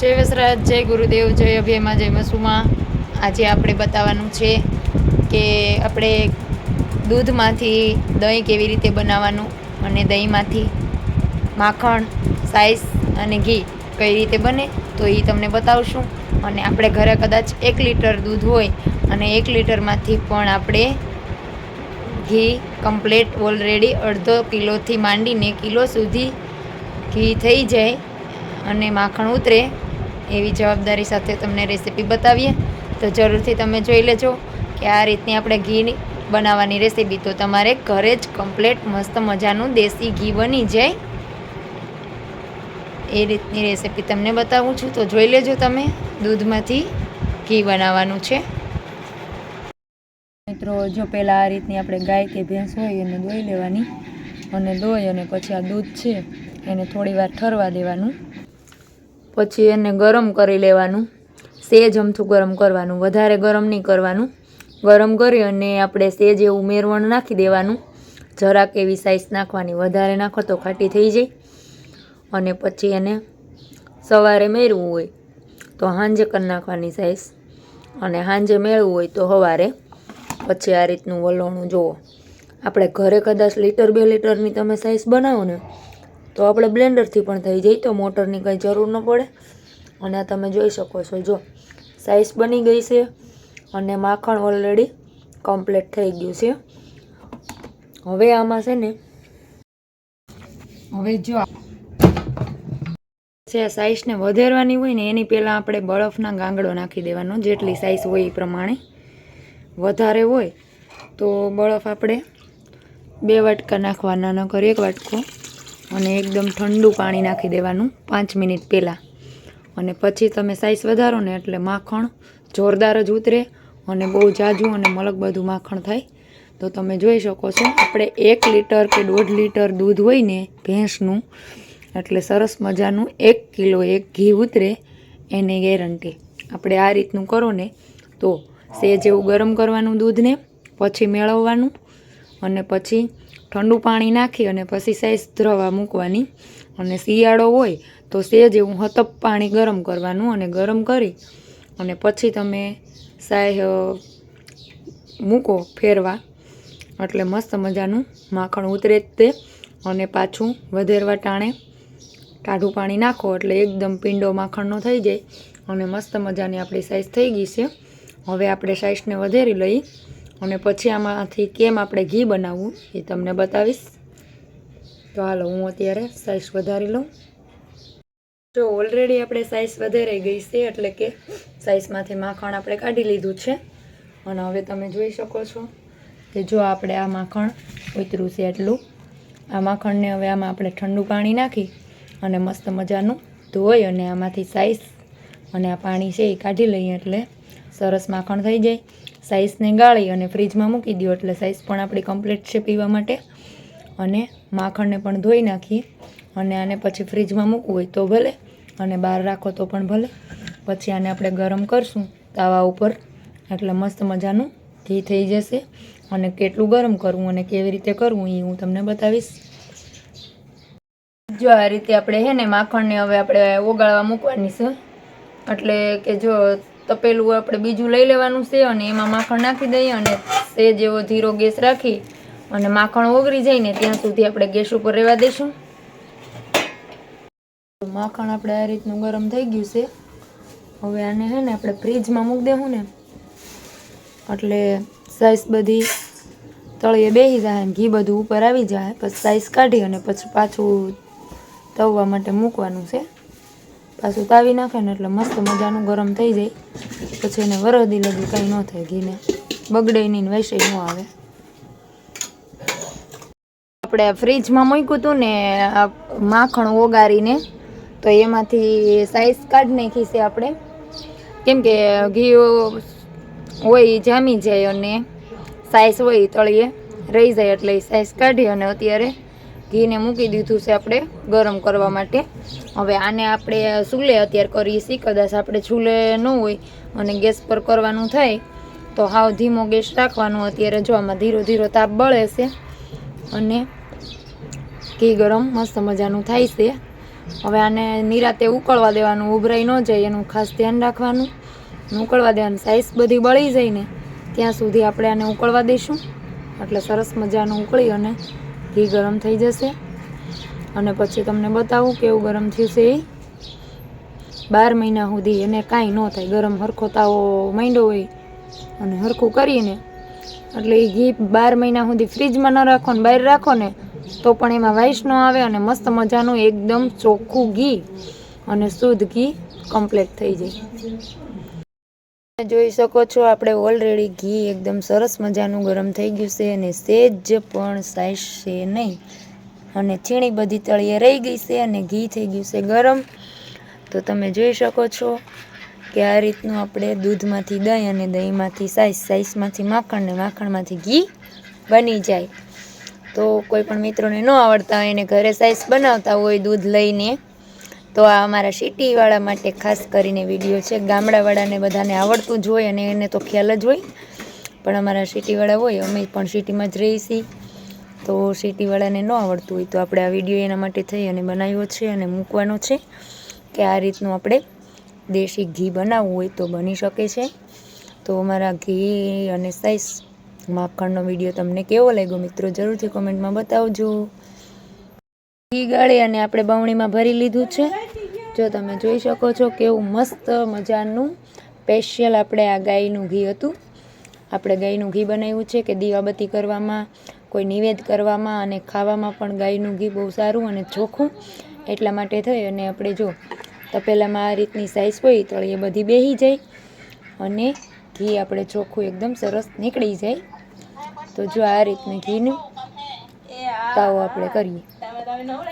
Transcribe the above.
જય વસરાજ, જય ગુરુદેવ, જય અભયમાં, જય મસુમાં. આજે આપણે બતાવવાનું છે કે આપણે દૂધમાંથી દહીં કેવી રીતે બનાવવાનું અને દહીંમાંથી માખણ, સાઈસ અને ઘી કઈ રીતે બને તો એ તમને બતાવશું. અને આપણે ઘરે કદાચ એક લીટર દૂધ હોય અને એક લીટરમાંથી પણ આપણે ઘી કમ્પ્લેટ ઓલરેડી અડધો કિલોથી માંડીને કિલો સુધી ઘી થઈ જાય. અને માખણ ઉતરે એવી જવાબદારી સાથે તમને રેસીપી બતાવીએ. તો જરૂરથી તમે જોઈ લેજો કે આ રીતની આપણે ઘી બનાવવાની રેસીપી તો તમારે ઘરે જ કમ્પ્લેટ મસ્ત મજાનું દેશી ઘી બની જાય. એ રીતની રેસીપી તમને બતાવું છું. તો જોઈ લેજો તમે દૂધમાંથી ઘી બનાવવાનું છે. મિત્રો, જો પહેલાં આ રીતની આપણે ગાય કે ભેંસ હોય એને દોઈ લેવાની. અને દોઈ અને પછી આ દૂધ છે એને થોડી વાર ઠરવા દેવાનું. પછી એને ગરમ કરી લેવાનું. સેજ અમથું ગરમ કરવાનું. વધારે ગરમ નહીં કરવાનું. ગરમ કરી અને આપણે સેજ એવું મેરવણ નાખી દેવાનું. જરાક એવી સાઈઝ નાખવાની. વધારે નાખો તો ખાટી થઈ જાય. અને પછી એને સવારે મેળવું હોય તો સાંજે કરી નાખવાની સાઈઝ અને સાંજે મેળવું હોય તો સવારે પછી આ રીતનું વલોણું જુઓ. આપણે ઘરે કદાચ લીટર બે લીટરની તમે સાઈઝ બનાવો ને તો આપણે બ્લેન્ડરથી પણ થઈ જાય, તો મોટરની કંઈ જરૂર ન પડે. અને આ તમે જોઈ શકો છો, જો સાઈઝ બની ગઈ છે અને માખણ ઓલરેડી કમ્પ્લીટ થઈ ગયું છે. હવે આમાં છે ને, હવે જો છે સાઈઝને વધારવાની હોય ને, એની પહેલાં આપણે બરફના ગાંગડો નાખી દેવાનો, જેટલી સાઈઝ હોય એ પ્રમાણે. વધારે હોય તો બરફ આપણે બે વાટકા નાખવાના ન કરીએ એક વાટકો અને એકદમ ઠંડુ પાણી નાખી દેવાનું પાંચ મિનિટ પહેલાં. અને પછી તમે સાઈઝ વધારો ને એટલે માખણ જોરદાર જ ઉતરે અને બહુ જાજુ અને મલક બધું માખણ થાય. તો તમે જોઈ શકો છો, આપણે એક લીટર કે દોઢ લીટર દૂધ હોય ને ભેંસનું, એટલે સરસ મજાનું એક કિલો એક ઘી ઉતરે એની ગેરંટી આપણે આ રીતનું કરો ને તો સેજ એવું ગરમ કરવાનું દૂધને, પછી મેળવવાનું અને પછી ઠંડુ પાણી નાખી અને પછી સાઈઝ ધ્રવા મૂકવાની. અને શિયાળો હોય તો સેજ એવું હતપ પાણી ગરમ કરવાનું અને ગરમ કરી અને પછી તમે સાય મૂકો ફેરવા. એટલે મસ્ત મજાનું માખણ ઉતરે જ તે. અને પાછું વધેરવા ટાણે ટાઢું પાણી નાખો એટલે એકદમ પિંડો માખણનો થઈ જાય. અને મસ્ત મજાની આપણી સાઈઝ થઈ ગઈ છે. હવે આપણે સાઈઝને વધેરી લઈ અને પછી આમાંથી કેમ આપણે ઘી બનાવવું એ તમને બતાવીશ. તો હાલો, હું અત્યારે સાઈઝ વધારી લઉં. જો ઓલરેડી આપણે સાઈઝ વધારાઈ ગઈ છે, એટલે કે સાઈઝમાંથી માખણ આપણે કાઢી લીધું છે. અને હવે તમે જોઈ શકો છો કે જો આપણે આ માખણ ઉતર્યું છે એટલું. આ માખણને હવે આમાં આપણે ઠંડુ પાણી નાખી અને મસ્ત મજાનું ધોઈ અને આમાંથી સાઈઝ અને આ પાણી છે એ કાઢી લઈએ એટલે સરસ માખણ થઈ જાય. સાઈઝને ગાળી અને ફ્રીજમાં મૂકી દો એટલે સાઈઝ પણ આપણી કમ્પ્લીટ છે પીવા માટે. અને માખણને પણ ધોઈ નાખીએ અને આને પછી ફ્રીજમાં મૂકવું હોય તો ભલે અને બહાર રાખો તો પણ ભલે. પછી આને આપણે ગરમ કરશું તાવા ઉપર. એટલે મસ્ત મજાનું ઘી થઈ જશે. અને કેટલું ગરમ કરવું અને કેવી રીતે કરવું એ હું તમને બતાવીશ. જો આ રીતે આપણે હે ને માખણને હવે આપણે ઓગાળવા મૂકવાની છે. એટલે કે જો તપેલું આપણે બીજું લઈ લેવાનું છે અને એમાં માખણ નાખી દઈએ અને તે જેવો ધીરો ગેસ રાખી અને માખણ ઓગળી જાય ને ત્યાં સુધી આપણે ગેસ ઉપર રહેવા દઈશું માખણ આપણે આ રીતનું ગરમ થઈ ગયું છે. હવે આને હે ને આપણે ફ્રીજમાં મૂકી દેવું ને. એટલે સાઈઝ બધી તળીએ બેસી જાય ઘી બધું ઉપર આવી જાય, પછી સાઈઝ કાઢી અને પછી પાછું તવવા માટે મૂકવાનું છે. પાછું તાવી નાખે ને એટલે મસ્ત મજાનું ગરમ થઈ જાય. પછી એને વરદી લગી કંઈ ન થાય ઘીને. બગડે નહીં વૈસે ન આવે. આપણે ફ્રીજમાં મૂક્યું હતું ને માખણ ઓગારીને, તો એમાંથી સાઈઝ કાઢી નાખી છે આપણે. કેમ કે ઘી હોય જામી જાય અને સાઈઝ હોય તળીએ. રહી જાય એટલે સાઈઝ કાઢી અને અત્યારે ઘીને મૂકી દીધું છે આપણે ગરમ કરવા માટે. હવે આને આપણે ચૂલે અત્યારે કરીએ છીએ. કદાચ આપણે ચૂલે ન હોય અને ગેસ પર કરવાનું થાય, તો હાવ ધીમો ગેસ રાખવાનો. અત્યારે જો આમાં ધીરો ધીરો તાપ બળે છે અને ઘી ગરમ મસ્ત મજાનું થાય છે. હવે આને નિરાતે ઉકળવા દેવાનું, ઉભરાઈ ન જાય, એનું ખાસ ધ્યાન રાખવાનું. ઉકળવા દેવાનું સાઈઝ બધી બળી જાય ને, ત્યાં સુધી આપણે આને ઉકળવા દઈશું. એટલે સરસ મજાનું ઉકળી અને ઘી ગરમ થઈ જશે. અને પછી તમને બતાવું કેવું ગરમ છે એ. બાર મહિના સુધી એને કાંઈ ન થાય. ગરમ હરખો તાવો માંડ્યો હોય અને હરખું કરીને. એટલે એ ઘી બાર મહિના સુધી ફ્રીજમાં ન રાખો ને બહાર રાખો ને, તો પણ એમાં વાઇસ ન આવે અને મસ્ત મજાનું એકદમ ચોખ્ખું ઘી અને શુદ્ધ ઘી કમ્પ્લીટ થઈ જાય. જોઈ શકો છો, આપણે ઓલરેડી ઘી એકદમ સરસ મજાનું ગરમ થઈ ગયું છે અને સેજ પણ સાઈઝ છે નહીં. અને છીણી બધી તળીએ રહી ગઈ છે અને ઘી થઈ ગયું છે ગરમ. તો તમે જોઈ શકો છો કે આ રીતનું આપણે દૂધમાંથી દહીં અને દહીંમાંથી સાઈઝ સાઈઝમાંથી માખણ ને માખણમાંથી ઘી બની જાય. તો કોઈ પણ મિત્રોને ન આવડતા હોય એને ઘરે સાઈઝ બનાવતા હોય દૂધ લઈને તો આ અમારા સિટીવાળા માટે ખાસ કરીને વીડિયો છે. ગામડાવાળાને બધાને આવડતું જ હોય અને એને તો ખ્યાલ જ હોય. પણ અમારા સિટીવાળા હોય, અમે પણ સિટીમાં જ રહીએ છીએ તો સિટીવાળાને ન આવડતું હોય તો આપણે આ વીડિયો એના માટે થઈ અને બનાવ્યો છે અને મૂકવાનો છે કે આ રીતનું આપણે દેશી ઘી બનાવવું હોય તો બની શકે છે. તો અમારા ઘી અને સાઈઝ માખણનો વીડિયો તમને કેવો લાગ્યો મિત્રો જરૂરથી કોમેન્ટમાં બતાવજો. ઘી ગાળી અને આપણે બવણીમાં ભરી લીધું છે. જો તમે જોઈ શકો છો કેવું મસ્ત મજાનું સ્પેશિયલ આપણે આ ગાયનું ઘી હતું. આપણે ગાયનું ઘી બનાવ્યું છે કે દીવાબત્તી કરવામાં, કોઈ નિવેદ કરવામાં અને ખાવામાં પણ ગાયનું ઘી બહુ સારું અને ચોખ્ખું એટલા માટે થઈ અને આપણે જો તપેલામાં આ રીતની સાઈઝ હોય તો એ બધી બેસી જાય અને ઘી આપણે ચોખ્ખું એકદમ સરસ નીકળી જાય. તો જો આ રીતનું ઘીનું તાવો આપણે કરીએ. know